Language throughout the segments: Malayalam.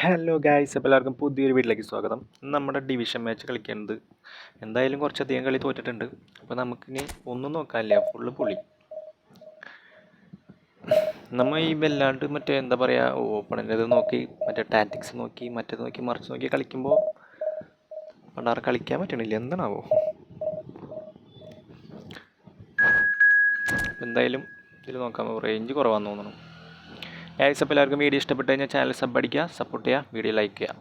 ഹലോ ഗായ്സ് അപ്പോൾ എല്ലാവർക്കും പുതിയൊരു വീട്ടിലേക്ക് സ്വാഗതം. നമ്മുടെ ഡിവിഷൻ മാച്ച് കളിക്കുന്നത് എന്തായാലും കുറച്ചധികം കളി തോറ്റിട്ടുണ്ട്. അപ്പോൾ നമുക്കിനി ഒന്നും നോക്കാനില്ല ഫുള്ള് പൊളി. നമ്മൾ ഈ വല്ലാണ്ട് മറ്റേ എന്താ പറയുക ഓപ്പണിന്റെ ഇത് നോക്കി മറ്റേ ടാറ്റിക്സ് നോക്കി മറ്റേത് നോക്കി മറിച്ച് നോക്കി കളിക്കുമ്പോൾ പണ്ടാറ് കളിക്കാൻ പറ്റണില്ല. എന്താണാവോ? എന്തായാലും ഇതിൽ നോക്കാം റേഞ്ച് കുറവാന്ന് തോന്നുന്നു ഗൈസ് അപ്പോൾ എല്ലാവർക്കും? വീഡിയോ ഇഷ്ടപ്പെട്ട് കഴിഞ്ഞാൽ ചാനൽ സബ് അടിക്കുക സപ്പോർട്ട് ചെയ്യുക വീഡിയോ ലൈക്ക് ചെയ്യുക.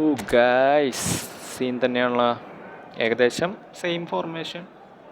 ഓ ഗൈസ് സീൻ തന്നെയാണല്ലോ. ഏകദേശം സെയിം ഫോർമേഷൻ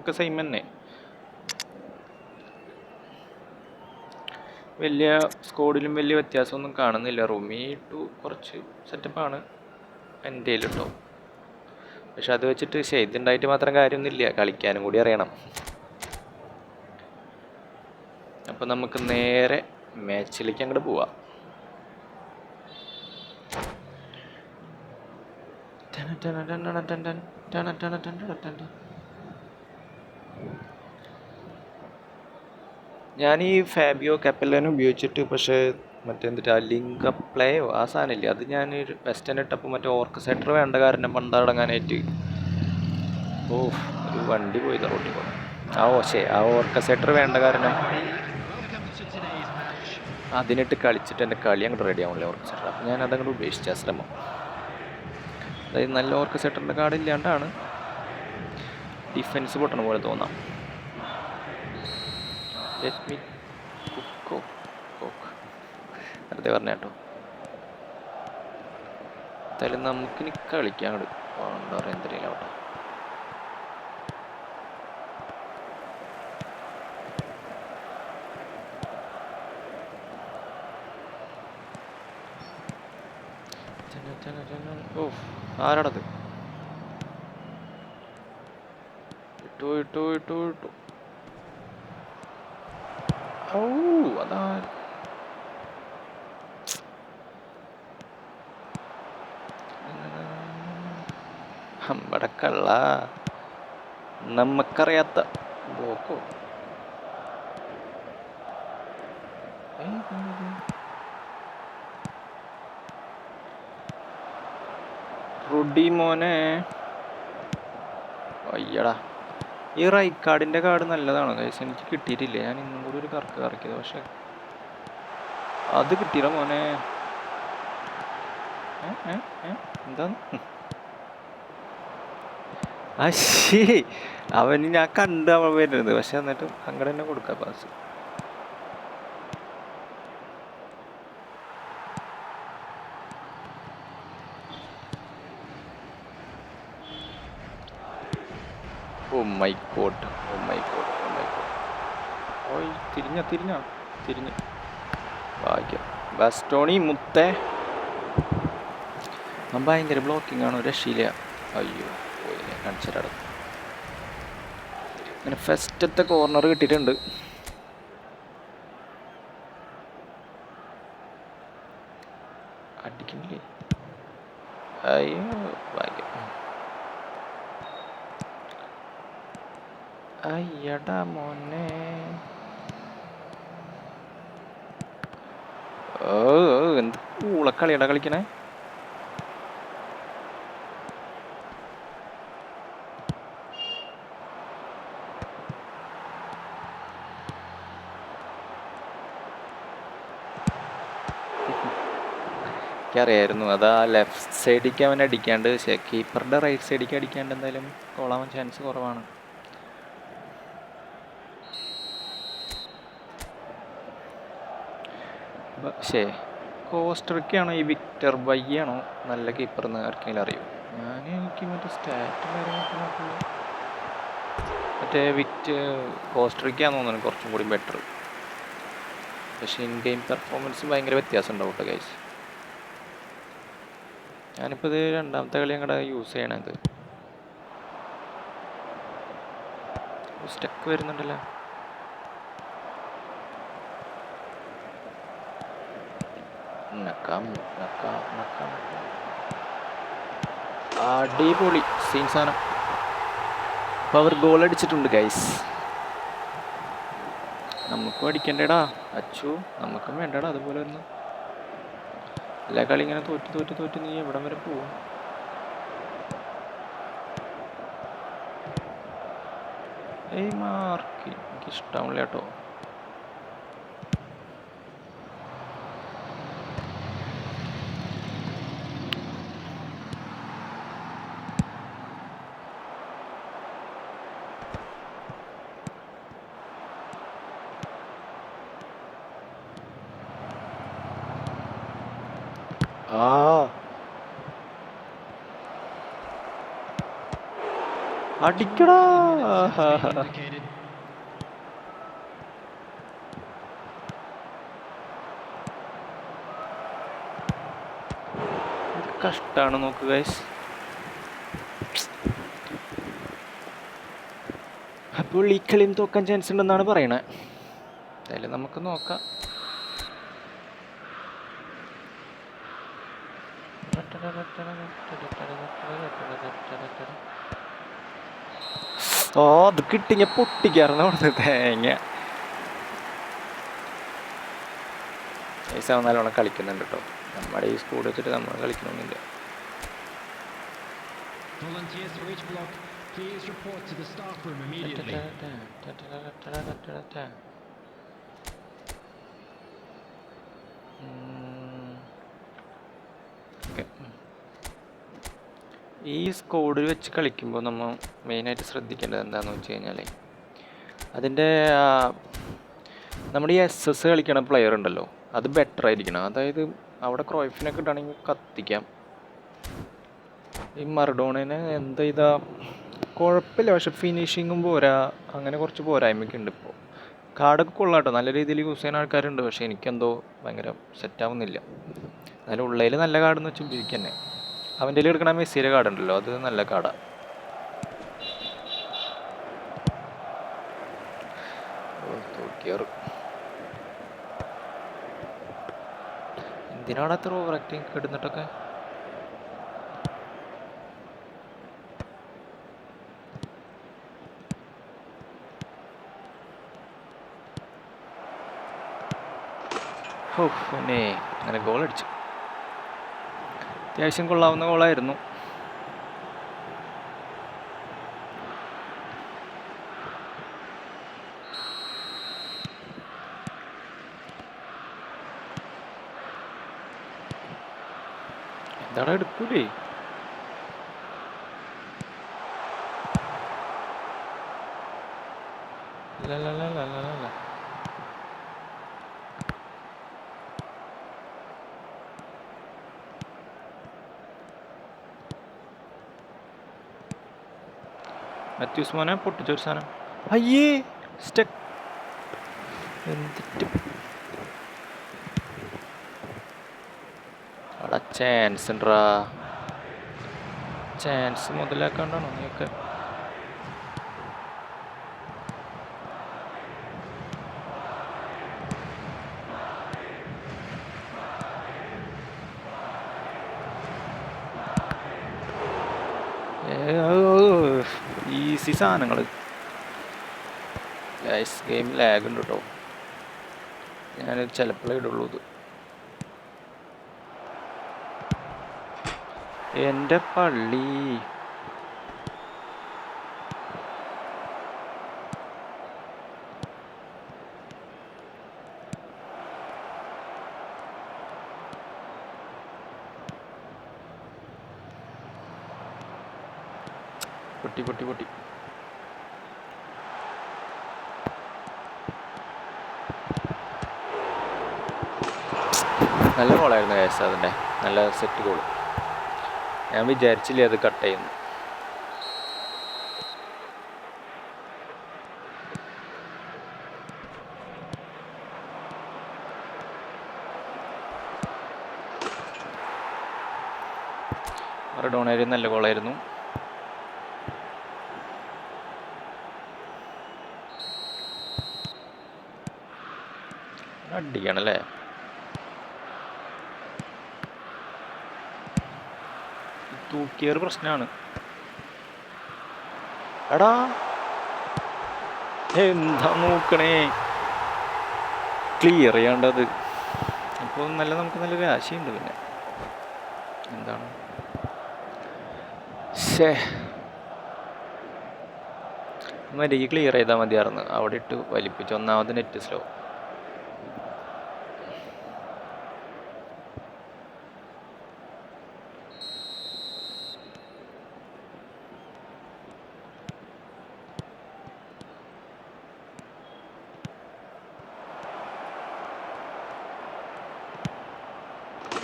ഒക്കെ സെയിം തന്നെ. വലിയ സ്കോഡിലും വലിയ വ്യത്യാസമൊന്നും കാണുന്നില്ല. റൂമി ടു കുറച്ച് സെറ്റപ്പാണ് എന്റെ കേട്ടോ പക്ഷെ അത് വെച്ചിട്ട് ശേ ഇതുണ്ടായിട്ട് മാത്രം കാര്യമൊന്നുമില്ല കളിക്കാനും കൂടി അറിയണം അപ്പം നമുക്ക് നേരെ മാച്ചിലേക്ക് അങ്ങോട്ട് പോവാം ഞാൻ ഈ ഫാബിയോ കപ്പലിനെ ഉപയോഗിച്ചിട്ട് പക്ഷേ മറ്റെന്തിട്ട് ലിങ്ക് പ്ലേയോ ആ സാധനമില്ലേ? അത് ഞാൻ വെസ്റ്റേൺ ഇട്ടപ്പോൾ മറ്റേ ഓർക്കസ്ട്ര വേണ്ട കാരണം പണ്ടടങ്ങാനായിട്ട് ഓ ഒരു വണ്ടി പോയി റോട്ടിൽ പോ ആ ഓശേ ആ ഓർക്കസ്ട്ര വേണ്ട കാരണം അതിനിട്ട് കളിച്ചിട്ട് എന്റെ കളി അങ്ങോട്ട് റെഡി ആവണില്ല ഓർക്കസ്ട്ര അപ്പം ഞാൻ അതങ്ങോട്ട് ഉപേക്ഷിച്ച ശ്രമം. അതായത് നല്ല ഓർക്കസ്ട്രന്റെ കാർഡ് ഇല്ലാണ്ടാണ് ഡിഫൻസ് പൊട്ടണ പോലെ തോന്നാം. ലെറ്റ് മീ കോക്ക് വെറുതെ പറഞ്ഞ കേട്ടോ. എന്തായാലും നമുക്കിനി കളിക്കാൻ എന്താ പറയുക ഓ ആരാടത് ഇട്ടു ഇട്ടു ഇട്ടു ഇട്ടു. അതാ നമ്മുടെ കള്ള നമുക്കറിയാത്ത ബ്ലോക്കോ റുഡി മോനെ. അയ്യടാ. ഈ റൈക്കാടിന്റെ കാട് കാർഡ് നല്ലതാണ് കൈസ് എനിക്ക് കിട്ടിയിട്ടില്ല. ഞാൻ ഇന്നും കൂടി ഒരു കറക്ക് കറക്കിയത്. പക്ഷെ അത് കിട്ടിയില്ല മോനെ. ഏ, ഏ, അശ്ശേ അവന് ഞാൻ കണ്ട് അവൾ വരുന്നത്. പക്ഷെ എന്നിട്ട് അങ്ങോട്ട് തന്നെ കൊടുക്കാം pass oh my god oh my god oh my god ഓയ് തിരിഞ്ഞ തിരിഞ്ഞ? തിരിഞ്ഞ്. ഭാഗ്യം. ബസ്റ്റോണി മുത്തേ. ഭയങ്കര ബ്ലോക്കിംഗ് ആണ്. രക്ഷയില്ല. അയ്യോ. ഞാൻ കാണിച്ചിട്ട് അങ്ങനെ ഫസ്റ്റത്തെ കോർണർ കിട്ടിയിട്ടുണ്ട്. അടിക്കുന്നില്ലേ? അയ്യോ ഭാഗ്യം. അയ്യടാ മോനെ. ഓ, എന്ത് കൂളക്കളിയടാ കളിക്കണേ? എനിക്കറിയായിരുന്നു. അത് ആ ലെഫ്റ്റ് സൈഡിലേക്ക് അവൻ അടിക്കാണ്ട്. പക്ഷേ കീപ്പറുടെ റൈറ്റ് സൈഡിലേക്ക് അടിക്കാണ്ട് എന്തായാലും കോളാവാൻ ചാൻസ് കുറവാണ്. പക്ഷേ കോസ്റ്ററിക്കാണോ ഈ വിക്ടർ ബയ്യാണോ? നല്ല കീപ്പർ എന്ന് ആർക്കെങ്കിലും അറിയോ? ഞാൻ എനിക്ക് മറ്റേ സ്റ്റാറ്റും കാര്യങ്ങളൊക്കെ നോക്കുമ്പോൾ മറ്റേ വിക്ട് കോസ്റ്ററിക്കാന്ന് തോന്നുന്നു കുറച്ചും കൂടി ബെറ്റർ പക്ഷേ ഇൻ ഗെയിം പെർഫോമൻസ് ഭയങ്കര വ്യത്യാസം ഉണ്ടാവും കേട്ടോ ഗൈസ് ഞാനിപ്പോൾ ഇത് രണ്ടാമത്തെ കളി അങ്ങോട്ട് യൂസ് ചെയ്യണത് സ്റ്റക്ക് വരുന്നുണ്ടല്ലോ? അടിപൊളി സീൻ സാധനം അപ്പോൾ അവർ ഗോൾ അടിച്ചിട്ടുണ്ട് ഗൈസ് നമുക്കും അടിക്കണ്ടേടാ. അച്ചു നമുക്കും വേണ്ടടാ അതുപോലെ ഒന്ന് എല്ലാ കളി ഇങ്ങനെ തോറ്റ് തോറ്റ് തോറ്റ് നീ എവിടം വരെ പോവും? ഏയ് മാർക്ക് എനിക്ക് ഇഷ്ടമില്ല കേട്ടോ. അടിക്കടാ. കഷ്ടാണ് നോക്ക് ഗൈസ് അപ്പോൾ ഈ കളിയും തോക്കാൻ ചാൻസ് ഉണ്ടെന്നാണ് പറയണേ. എന്തായാലും നമുക്ക് നോക്കാം. ഓ അത് കിട്ടി ഞാൻ പൊട്ടിക്കാറുണ്ട് അവിടുന്ന് തേങ്ങ. പൈസ നല്ലോണം കളിക്കുന്നുണ്ട് കേട്ടോ. നമ്മുടെ ഈ സ്കൂൾ വെച്ചിട്ട് നമ്മൾ കളിക്കണമെന്നില്ല Volunteers ഈ സ്കോഡിൽ വെച്ച് കളിക്കുമ്പോൾ നമ്മൾ മെയിനായിട്ട് ശ്രദ്ധിക്കേണ്ടത് എന്താണെന്ന് വെച്ച് കഴിഞ്ഞാൽ അതിന്റെ നമ്മുടെ ഈ എസ് എസ് കളിക്കണ പ്ലെയർ ഉണ്ടല്ലോ അത് ബെറ്റർ ആയിരിക്കണം. അതായത് അവിടെ ക്രോയിഫിനൊക്കെ ഇട്ടാണെങ്കിൽ കത്തിക്കാം. ഈ മറഡോണിന് എന്താ ഇതാ കുഴപ്പമില്ല. പക്ഷെ ഫിനിഷിങ്ങും പോരാ. അങ്ങനെ കുറച്ച് പോരായ്മയൊക്കെ ഉണ്ട് ഇപ്പോൾ കാർഡൊക്കെ കൊള്ളാട്ടോ. നല്ല രീതിയിൽ യൂസ് ചെയ്യുന്ന ആൾക്കാരുണ്ട്. പക്ഷേ എനിക്കെന്തോ ഭയങ്കര സെറ്റാവുന്നില്ല എന്നാലും ഉള്ളതിൽ നല്ല കാർഡെന്ന് വെച്ച് ഉപയോഗിക്കുക തന്നെ അവന്റെ കയ്യിൽ എടുക്കണ മെസ്സിയുടെ കാർഡ് ഉണ്ടല്ലോ അത് നല്ല കാർഡാണ് എന്തിനാണ് അത്ര ഓവർ ആക്ടിങ് കിടന്നിട്ടൊക്കെ ഓ പിന്നെ അങ്ങനെ ഗോൾ അടിച്ചു. അത്യാവശ്യം കൊള്ളാവുന്ന ഗോളായിരുന്നു എന്താടാ എടുക്കൂലേ ലലലലലലല. മാത്യൂസ് മോനെ പൊട്ടിച്ചൊരു സാധനം. അയ്യേ. സ്റ്റക്ക് എന്തിട്ട്? അവിടെ ചാൻസ് ഉണ്ടാ ചാൻസ് മുതലാക്കാണ്ടാണോ നീയൊക്കെ? ഈസി സാധനങ്ങൾ ഗെയിം ലാഗ് ഉണ്ട് കേട്ടോ ഞാൻ ചിലപ്പോഴേ ഇടുള്ളൂ ഇത്. എന്റെ പള്ളി. പൊട്ടി പൊട്ടി പൊട്ടി. നല്ല ഗോളായിരുന്നു കേസ് അതിന്റെ. നല്ല സെറ്റ് ഗോൾ ഞാൻ വിചാരിച്ചില്ല അത് കട്ട് ചെയ്യുന്നു. ഡോണേരി നല്ല ഗോളായിരുന്നു അടിക്കണല്ലേ? തൂക്കിയൊരു പ്രശ്നമാണ് എടാ. എന്താ നോക്കണേ ക്ലിയർ ചെയ്യേണ്ടത് അപ്പോൾ നല്ല നമുക്ക് നല്ലൊരു ആശയുണ്ട് പിന്നെ. എന്താണ്? ശേ മര്യാദ ക്ലിയർ ചെയ്താൽ മതിയായിരുന്നു അവിടെ ഇട്ട് വലിപ്പിച്ച്. ഒന്നാമത് നെറ്റ് സ്ലോ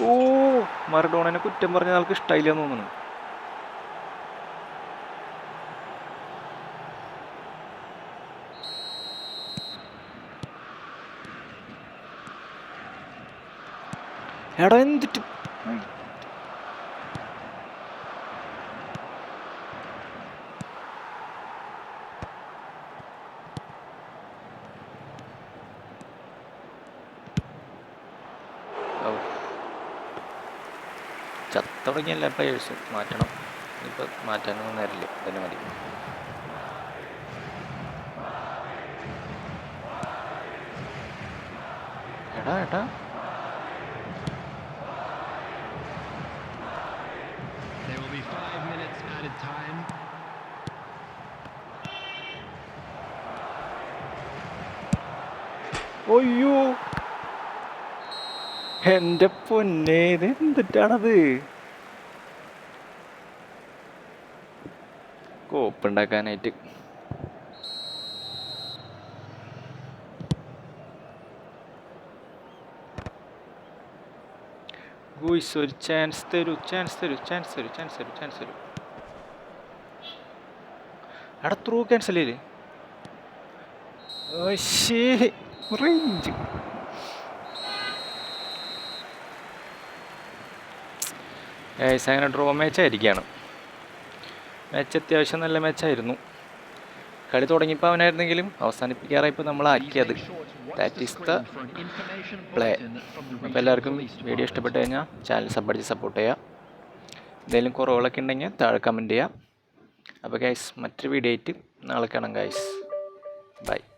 ഓ മറഡോണനെ കുറ്റം പറഞ്ഞ ആൾക്ക് ഇഷ്ടമായില്ല തോന്നുന്നു എടാ എന്തിട്ട് ഔ. ചത്തുടങ്ങിയ എല്ലാ പ്ലെയേഴ്സും മാറ്റണം. ഇപ്പോൾ മാറ്റാനൊന്നും നേരില്ല. തന്നെ മതി. എടാ എടാ. There will be five minutes added time. ഒയ്യോ എന്റെ പൊന്നെ ഇത് എന്തിട്ടാണത് കോപ്പുണ്ടാക്കാനായിട്ട് ഗൂയ്സ് ഒരു ചാൻസ് തരൂ ചാൻസ് തരൂ ചാൻസ് തരൂ ചാൻസ് തരൂ ചാൻസ് തരൂ. അവിടെ ത്രൂ ക്യാൻസൽ ചെയ്യില്ലേ റേഞ്ച് അങ്ങനെ ഡ്രോ മാച്ച് ആയിരിക്കുകയാണ് മാച്ച് അത്യാവശ്യം നല്ല മാച്ചായിരുന്നു കളി തുടങ്ങിയപ്പോൾ അവനായിരുന്നെങ്കിലും അവസാനിപ്പിക്കാറായപ്പോൾ നമ്മളാക്കിയത് ദാറ്റ് ഈസ് ദ പ്ലേ അപ്പോൾ എല്ലാവർക്കും വീഡിയോ ഇഷ്ടപ്പെട്ട് കഴിഞ്ഞാൽ ചാനൽ സബ്ബടിച്ച് സപ്പോർട്ട് ചെയ്യുക എന്തെങ്കിലും കുറവുകളൊക്കെ ഉണ്ടെങ്കിൽ താഴെ കമന്റ് ചെയ്യുക അപ്പോൾ ഗൈസ് മറ്റൊരു വീഡിയോ ആയിട്ട് നാളെ കാണാം ഗൈസ്